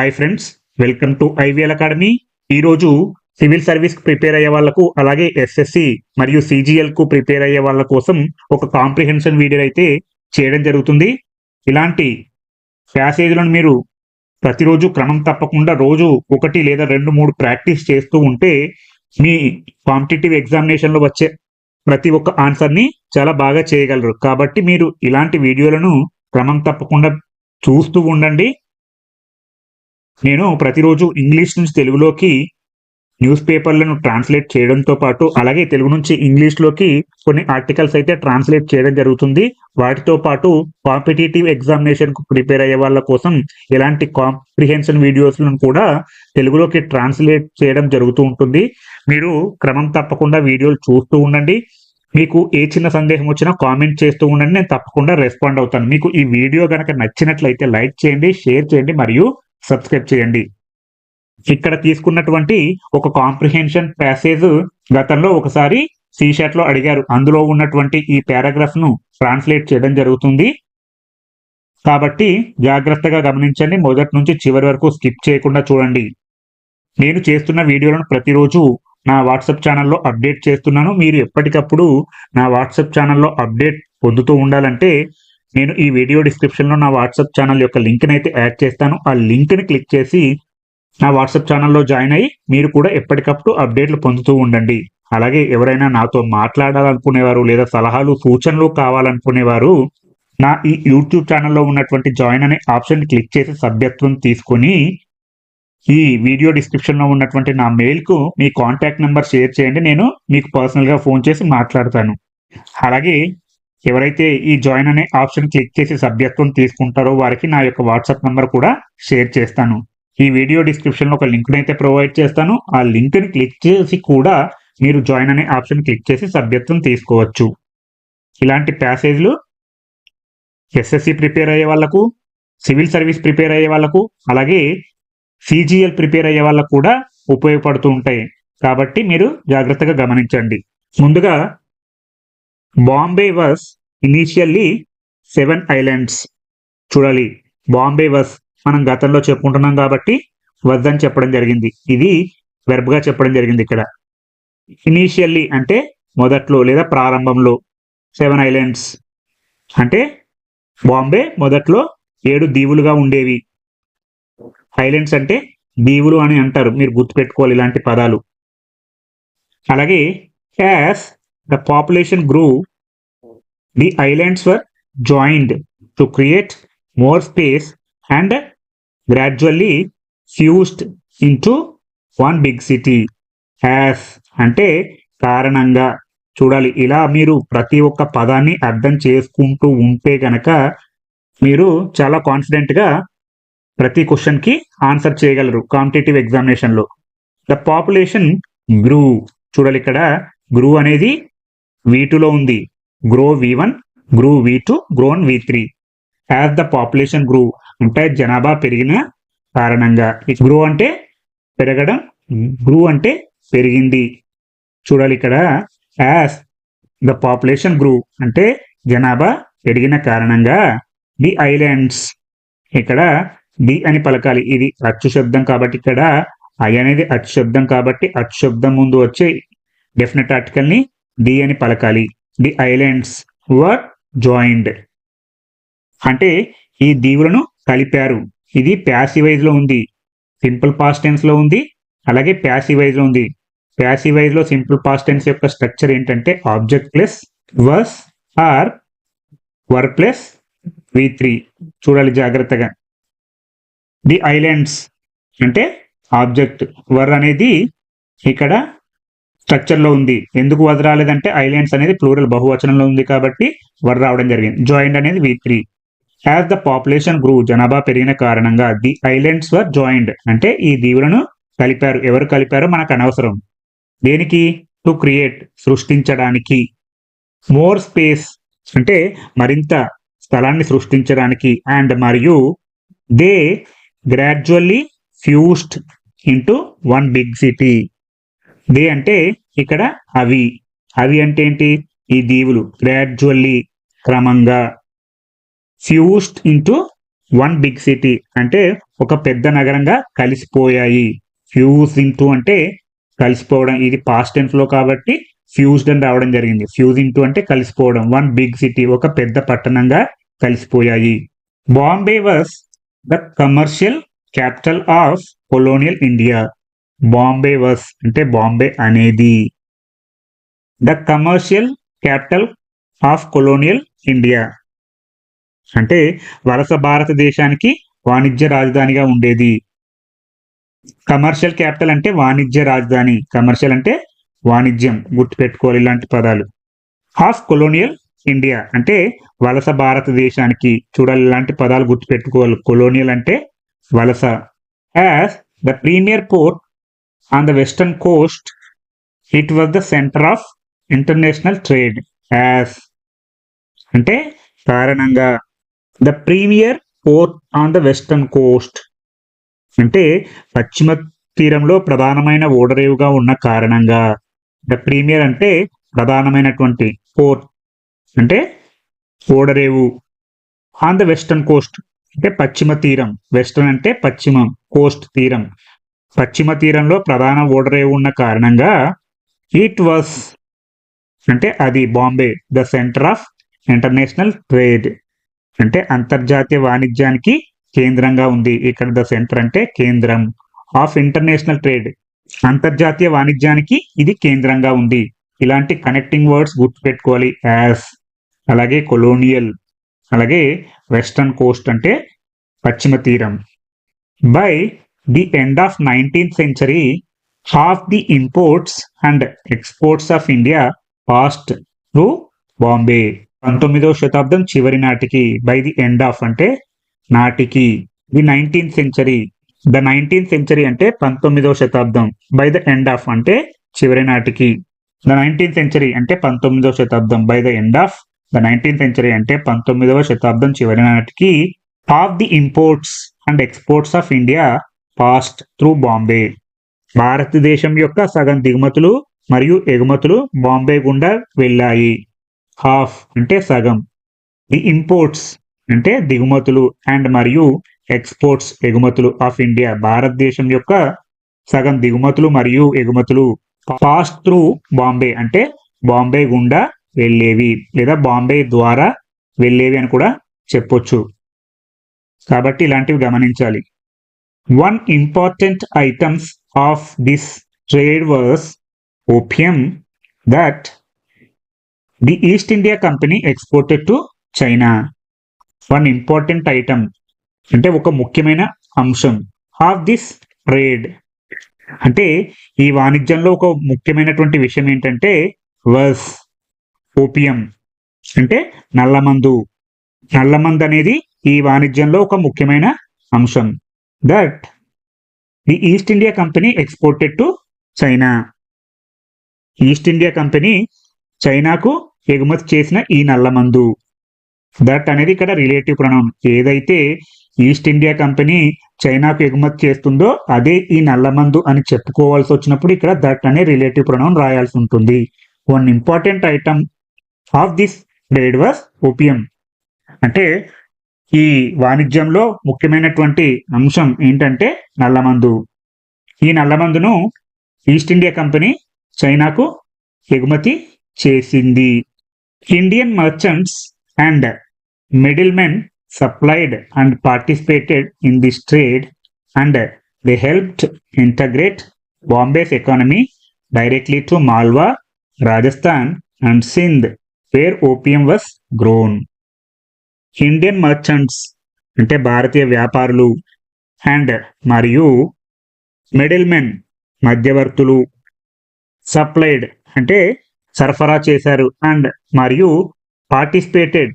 Hi friends welcome to IVL academy ఈరోజు civil service prepare అయ్యే వాళ్ళకు అలాగే ఎస్ఎస్సి మరియు సిజిఎల్కు ప్రిపేర్ అయ్యే వాళ్ళ కోసం ఒక కాంప్రిహెన్షన్ వీడియో అయితే చేయడం జరుగుతుంది. ఇలాంటి ప్యాసేజ్లను మీరు ప్రతిరోజు క్రమం తప్పకుండా రోజు ఒకటి లేదా రెండు మూడు ప్రాక్టీస్ చేస్తూ ఉంటే మీ కాంపిటేటివ్ ఎగ్జామినేషన్లో వచ్చే ప్రతి ఒక్క ఆన్సర్ని చాలా బాగా చేయగలరు. కాబట్టి మీరు ఇలాంటి వీడియోలను క్రమం తప్పకుండా చూస్తూ ఉండండి. నేను ప్రతిరోజు ఇంగ్లీష్ నుంచి తెలుగులోకి న్యూస్ పేపర్లను ట్రాన్స్లేట్ చేయడంతో పాటు అలాగే తెలుగు నుంచి ఇంగ్లీష్లోకి కొన్ని ఆర్టికల్స్ అయితే ట్రాన్స్లేట్ చేయడం జరుగుతుంది. వాటితో పాటు కాంపిటేటివ్ ఎగ్జామినేషన్కు ప్రిపేర్ అయ్యే వాళ్ళ కోసం ఇలాంటి కాంప్రిహెన్షన్ వీడియోస్లను కూడా తెలుగులోకి ట్రాన్స్లేట్ చేయడం జరుగుతూ ఉంటుంది. మీరు క్రమం తప్పకుండా వీడియోలు చూస్తూ ఉండండి. మీకు ఏ చిన్న సందేహం వచ్చినా కామెంట్ చేస్తూ ఉండండి. నేను తప్పకుండా రెస్పాండ్ అవుతాను. మీకు ఈ వీడియో కనుక నచ్చినట్లయితే లైక్ చేయండి షేర్ చేయండి మరియు సబ్స్క్రైబ్ చేయండి. ఇక్కడ తీసుకున్నటువంటి ఒక కాంప్రిహెన్షన్ ప్యాసేజ్ గతంలో ఒకసారి సీషాట్లో అడిగారు. అందులో ఉన్నటువంటి ఈ పారాగ్రాఫ్ను ట్రాన్స్లేట్ చేయడం జరుగుతుంది. కాబట్టి జాగ్రత్తగా గమనించండి. మొదటి నుంచి చివరి వరకు స్కిప్ చేయకుండా చూడండి. నేను చేస్తున్న వీడియోలను ప్రతిరోజు నా వాట్సాప్ ఛానల్లో అప్డేట్ చేస్తున్నాను. మీరు ఎప్పటికప్పుడు నా వాట్సాప్ ఛానల్లో అప్డేట్ పొందుతూ ఉండాలంటే నేను ఈ వీడియో డిస్క్రిప్షన్లో నా వాట్సాప్ ఛానల్ యొక్క లింక్ని అయితే యాడ్ చేస్తాను. ఆ లింక్ని క్లిక్ చేసి నా వాట్సాప్ ఛానల్లో జాయిన్ అయ్యి మీరు కూడా ఎప్పటికప్పుడు అప్డేట్లు పొందుతూ ఉండండి. అలాగే ఎవరైనా నాతో మాట్లాడాలనుకునేవారు లేదా సలహాలు సూచనలు కావాలనుకునేవారు నా ఈ యూట్యూబ్ ఛానల్లో ఉన్నటువంటి జాయిన్ అనే ఆప్షన్ క్లిక్ చేసి సభ్యత్వం తీసుకొని ఈ వీడియో డిస్క్రిప్షన్లో ఉన్నటువంటి నా మెయిల్కు మీ కాంటాక్ట్ నెంబర్ షేర్ చేయండి. నేను మీకు పర్సనల్గా ఫోన్ చేసి మాట్లాడతాను. అలాగే ఎవరైతే ఈ జాయిన్ అనే ఆప్షన్ క్లిక్ చేసి సభ్యత్వం తీసుకుంటారో వారికి నా యొక్క వాట్సాప్ నంబర్ కూడా షేర్ చేస్తాను. ఈ వీడియో డిస్క్రిప్షన్లో ఒక లింక్ని అయితే ప్రొవైడ్ చేస్తాను. ఆ లింక్ని క్లిక్ చేసి కూడా మీరు జాయిన్ అనే ఆప్షన్ క్లిక్ చేసి సభ్యత్వం తీసుకోవచ్చు. ఇలాంటి ప్యాసేజ్లు ఎస్ఎస్సి ప్రిపేర్ అయ్యే వాళ్ళకు సివిల్ సర్వీస్ ప్రిపేర్ అయ్యే వాళ్ళకు అలాగే సిజిఎల్ ప్రిపేర్ అయ్యే వాళ్ళకు కూడా ఉపయోగపడుతూ ఉంటాయి. కాబట్టి మీరు జాగ్రత్తగా గమనించండి. ముందుగా Bombay was initially seven islands చూడాలి. బాంబే వాస్ మనం గతంలో చెప్పుకుంటున్నాం కాబట్టి వద్దని అని చెప్పడం జరిగింది. ఇది వెర్బ్గా చెప్పడం జరిగింది ఇక్కడ. ఇనీషియల్లీ అంటే మొదట్లో లేదా ప్రారంభంలో సెవెన్ ఐలాండ్స్ అంటే బాంబే మొదట్లో ఏడు దీవులుగా ఉండేవి. ఐలాండ్స్ అంటే దీవులు అని అంటారు. మీరు గుర్తుపెట్టుకోవాలి ఇలాంటి పదాలు. అలాగే as the population grew the islands were joined to create more space and gradually fused into one big city as అంటే కారణంగా చూడాలి. ఇలా మీరు ప్రతి ఒక్క పదాన్ని అర్థం చేసుకుంటూ ఉంటే గనక మీరు చాలా కాన్ఫిడెంట్గా ప్రతి క్వశ్చన్కి ఆన్సర్ చేయగలరు కాంపిటేటివ్ ఎగ్జామినేషన్లో ద పాపులేషన్ గ్రూ చూడాలి ఇక్కడ గ్రూ అనేది వీటిలో ఉంది. Grow V one grew V two grown V three as the population grew అంటే జనాభా పెరిగిన కారణంగా. గ్రో అంటే పెరగడం గ్రూ అంటే పెరిగింది. చూడాలి ఇక్కడ. యాజ్ ద పాపులేషన్ గ్రూ అంటే జనాభా పెరిగిన కారణంగా ది ఐలాండ్స్ ఇక్కడ ది అని పలకాలి. ఇది అచ్చు శబ్దం కాబట్టి ఇక్కడ ఐ అనేది అచ్చు శబ్దం కాబట్టి అచ్చు శబ్దం ముందు వచ్చే డెఫినెట్ ఆర్టికల్ని డి అని పలకాలి. The islands were joined. అంటే ఈ దీవులను కలిపారు. ఇది ప్యాసివైజ్లో ఉంది. సింపుల్ పాస్ట్లో ఉంది. అలాగే ప్యాసివైజ్లో ఉంది. ప్యాసివైజ్లో సింపుల్ పాస్ట్ టెన్స్ యొక్క స్ట్రక్చర్ ఏంటంటే object plus was or were plus V three. చూడాలి జాగ్రత్తగా. ది ఐలాండ్స్ అంటే ఆబ్జెక్ట్. వర్ అనేది ఇక్కడ స్ట్రక్చర్లో ఉంది. ఎందుకు వర్ రాలేదంటే ఐలాండ్స్ అనేది ప్లూరల్ బహువచనంలో ఉంది కాబట్టి వర్ రావడం జరిగింది. జాయింట్ అనేది V three as the population grew జనాభా పెరిగిన కారణంగా ది ఐలాండ్స్ వర్ జాయింట్ అంటే ఈ దీవులను కలిపారు. ఎవరు కలిపారో మనకు అనవసరం. దేనికి? టు క్రియేట్ సృష్టించడానికి. మోర్ స్పేస్ అంటే మరింత స్థలాన్ని సృష్టించడానికి. అండ్ మరియు they gradually fused into one big city they అంటే ఇక్కడ అవి. అవి అంటే ఏంటి? ఈ దీవులు. గ్రాడ్యువల్లీ క్రమంగా. Fused into one big city అంటే ఒక పెద్ద నగరంగా కలిసిపోయాయి. ఫ్యూజ్ ఇంటూ అంటే కలిసిపోవడం. ఇది పాస్ట్ టెన్స్లో కాబట్టి ఫ్యూజ్డ్ అని రావడం జరిగింది. ఫ్యూజ్ ఇంటూ అంటే కలిసిపోవడం. వన్ బిగ్ సిటీ ఒక పెద్ద పట్టణంగా కలిసిపోయాయి. Bombay was the commercial capital of colonial India Bombay was అంటే బాంబే అనేది the commercial capital of colonial India. అంటే వలస భారతదేశానికి వాణిజ్య రాజధానిగా ఉండేది. కమర్షియల్ క్యాపిటల్ అంటే వాణిజ్య రాజధాని. కమర్షియల్ అంటే వాణిజ్యం గుర్తుపెట్టుకోవాలి ఇలాంటి పదాలు. ఆఫ్ కొలోనియల్ ఇండియా అంటే వలస భారతదేశానికి. చూడాలి ఇలాంటి పదాలు గుర్తుపెట్టుకోవాలి. కొలోనియల్ అంటే వలస. As the premier port on the western coast it was the centre of international trade as అంటే కారణంగా the premier port on the western coast అంటే పశ్చిమ తీరంలో ప్రధానమైన ఓడరేవుగా ఉన్న కారణంగా ద ప్రీమియర్ అంటే ప్రధానమైనటువంటి పోర్ట్ అంటే ఓడరేవు ఆన్ ద వెస్టర్న్ కోస్ట్ అంటే పశ్చిమ తీరం. వెస్టర్న్ అంటే పశ్చిమం కోస్ట్ తీరం. పశ్చిమ తీరంలో ప్రధాన ఓడరేవు ఉన్న కారణంగా ఇట్ వాస్ అంటే అది Bombay the centre of international trade అంటే అంతర్జాతీయ వాణిజ్యానికి కేంద్రంగా ఉంది. ఇక్కడ ద సెంటర్ అంటే కేంద్రం ఆఫ్ ఇంటర్నేషనల్ ట్రేడ్ అంతర్జాతీయ వాణిజ్యానికి ఇది కేంద్రంగా ఉంది. ఇలాంటి కనెక్టింగ్ వర్డ్స్ గుర్తుపెట్టుకోవాలి. యాజ్ అలాగే కొలోనియల్ అలాగే వెస్టర్న్ కోస్ట్ అంటే పశ్చిమ తీరం. By the end of nineteenth century half the imports and exports of India passed to Bombay పంతొమ్మిదవ శతాబ్దం చివరి నాటికి బై ది ఎండ్ ఆఫ్ అంటే నాటికి. The nineteenth century the nineteenth century అంటే పంతొమ్మిదవ శతాబ్దం బై ద ఎండ్ ఆఫ్ అంటే చివరి నాటికి. ద నైన్టీన్త్ సెంచరీ అంటే పంతొమ్మిదవ శతాబ్దం by the end of the nineteenth century అంటే పంతొమ్మిదవ శతాబ్దం చివరి నాటికి. Of the imports and exports of India passed through Bombay. భారతదేశం యొక్క సగం దిగుమతులు మరియు ఎగుమతులు బాంబే గుండా వెళ్ళాయి. హాఫ్ అంటే సగం. ది ఇంపోర్ట్స్ అంటే దిగుమతులు అండ్ మరియు ఎక్స్పోర్ట్స్ ఎగుమతులు ఆఫ్ ఇండియా. భారతదేశం యొక్క సగం దిగుమతులు మరియు ఎగుమతులు పాస్ త్రూ బాంబే అంటే బాంబే గుండా వెళ్ళేవి లేదా బాంబే ద్వారా వెళ్ళేవి అని కూడా చెప్పొచ్చు. కాబట్టి ఇలాంటివి గమనించాలి. One important items of this trade was opium that the East India company exported to China one important item అంటే ఒక ముఖ్యమైన అంశం ఆఫ్ దిస్ ట్రేడ్ అంటే ఈ వాణిజ్యంలో ఒక ముఖ్యమైనటువంటి విషయం ఏంటంటే వర్స్ ఓపియం అంటే నల్లమందు నల్లమందు అనేది ఈ వాణిజ్యంలో ఒక ముఖ్యమైన అంశం. That the East India company exported to China East India company చైనాకు ఎగుమతి చేసిన ఈ నల్లమందు దట్ అనేది ఇక్కడ రిలేటివ్ ప్రణం ఏదైతే ఈస్ట్ ఇండియా కంపెనీ చైనాకు ఎగుమతి చేస్తుందో అదే ఈ నల్లమందు అని చెప్పుకోవాల్సి వచ్చినప్పుడు ఇక్కడ దట్ అనే రిలేటివ్ ప్రణం రాయాల్సి ఉంటుంది. One important item of this trade was opium అంటే ఈ వాణిజ్యంలో ముఖ్యమైనటువంటి అంశం ఏంటంటే నల్లమందు. ఈ నల్లమందును ఈస్ట్ ఇండియా కంపెనీ చైనాకు ఎగుమతి చేసింది. Indian merchants and middlemen supplied and participated in this trade and the helped integrate Bombay's economy directly to Malwa Rajasthan and Sindh where opium was grown. Indian merchants అంటే భారతీయ వ్యాపారులు and మరియు middle men మధ్యవర్తులు supplied అంటే సరఫరా చేశారు and మరియు participated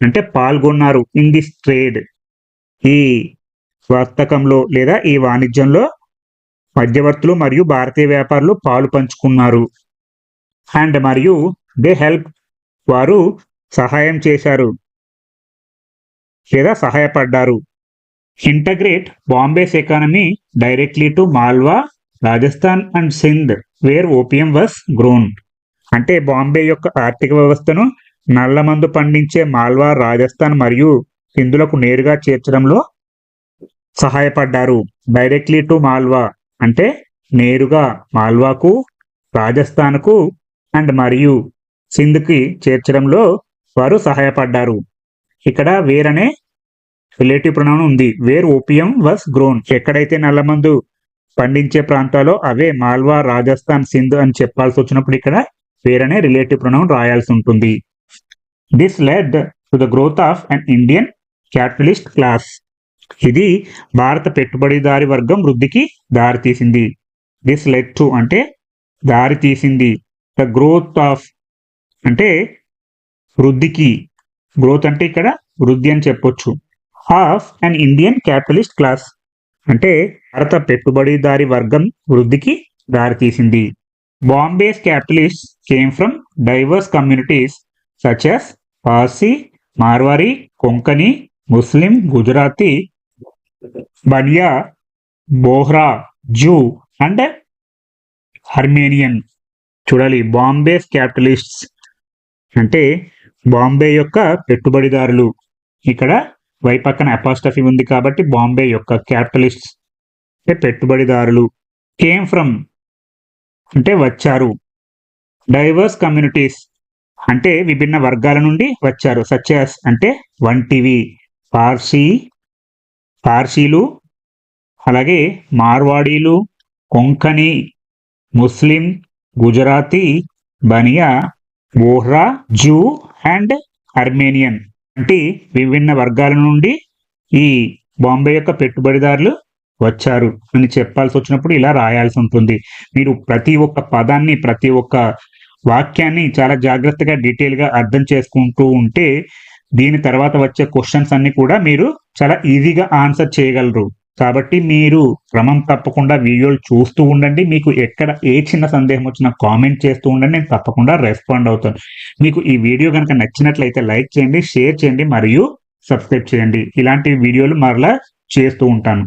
అంటే పాల్గొన్నారు ఇన్ దిస్ ట్రేడ్ ఈ వర్తకంలో లేదా ఈ వాణిజ్యంలో మధ్యవర్తులు మరియు భారతీయ వ్యాపారులు పాలు పంచుకున్నారు అండ్ మరియు దే హెల్ప్ వారు సహాయం చేశారు. లేదా సహాయపడ్డారు. Integrate Bombay's economy directly to Malwa Rajasthan and Sindh where opium was grown. అంటే బాంబే యొక్క ఆర్థిక వ్యవస్థను నల్లమందు పండించే మాల్వా రాజస్థాన్ మరియు సింధులకు నేరుగా చేర్చడంలో సహాయపడ్డారు. డైరెక్ట్లీ టు మాల్వా అంటే నేరుగా మాల్వాకు రాజస్థాన్కు అండ్ మరియు సింధ్కి చేర్చడంలో వారు సహాయపడ్డారు. ఇక్కడ వేర్ అనే రిలేటివ్ ప్రొనౌన్ ఉంది. Where opium was grown. ఎక్కడైతే నల్లమందు పండించే ప్రాంతాల్లో అవే మాల్వా రాజస్థాన్ సింధ్ అని చెప్పాల్సి వచ్చినప్పుడు ఇక్కడ వేర్ అనే రిలేటివ్ ప్రొనౌన్ రాయాల్సి ఉంటుంది. This led to the growth of an Indian capitalist class ఇది భారత పెట్టుబడిదారి వర్గం వృద్ధికి దారితీసింది దిస్ లెడ్ టు అంటే దారి తీసింది. ద గ్రోత్ ఆఫ్ అంటే వృద్ధికి గ్రోత్ అంటే ఇక్కడ వృద్ధి అని చెప్పొచ్చు. Of and Indian capitalist class అంటే భారత పెట్టుబడిదారి వర్గం వృద్ధికి దారితీసింది Bombay's capitalist came from diverse communities such as Parsi Marwari Konkani Muslim Gujarati Bania Bohra Jew and Armenian చూడాలి బాంబేస్ క్యాపిటలిస్ట్స్ అంటే బాంబే యొక్క పెట్టుబడిదారులు. ఇక్కడ వై పక్కన అపాస్టఫీ ఉంది కాబట్టి బాంబే యొక్క క్యాపిటలిస్ట్స్ అంటే పెట్టుబడిదారులు. Came from? అంటే వచ్చారు. డైవర్స్ కమ్యూనిటీస్ అంటే విభిన్న వర్గాల నుండి వచ్చారు. సచ్యాస్ అంటే వంటివి పార్సీ పార్సీలు అలాగే మార్వాడీలు Konkani Muslim Gujarati Bania Bohra Jew and Armenian వంటి విభిన్న వర్గాల నుండి ఈ బాంబే యొక్క పెట్టుబడిదారులు వచ్చారు అని చెప్పాల్సి వచ్చినప్పుడు ఇలా రాయాల్సి ఉంటుంది. మీరు ప్రతి ఒక్క పదాన్ని ప్రతి ఒక్క వాక్యాన్ని చాలా జాగ్రత్తగా డీటెయిల్గా అర్థం చేసుకుంటూ ఉంటే దీని తర్వాత వచ్చే క్వశ్చన్స్ అన్ని కూడా మీరు చాలా ఈజీగా ఆన్సర్ చేయగలరు. కాబట్టి మీరు క్రమం తప్పకుండా వీడియోలు చూస్తూ ఉండండి. మీకు ఎక్కడ ఏ చిన్న సందేహం వచ్చినా కామెంట్ చేస్తూ ఉండండి. నేను తప్పకుండా రెస్పాండ్ అవుతాను. మీకు ఈ వీడియో కనుక నచ్చినట్లయితే లైక్ చేయండి షేర్ చేయండి మరియు సబ్స్క్రైబ్ చేయండి. ఇలాంటి వీడియోలు మరలా చేస్తూ ఉంటాను.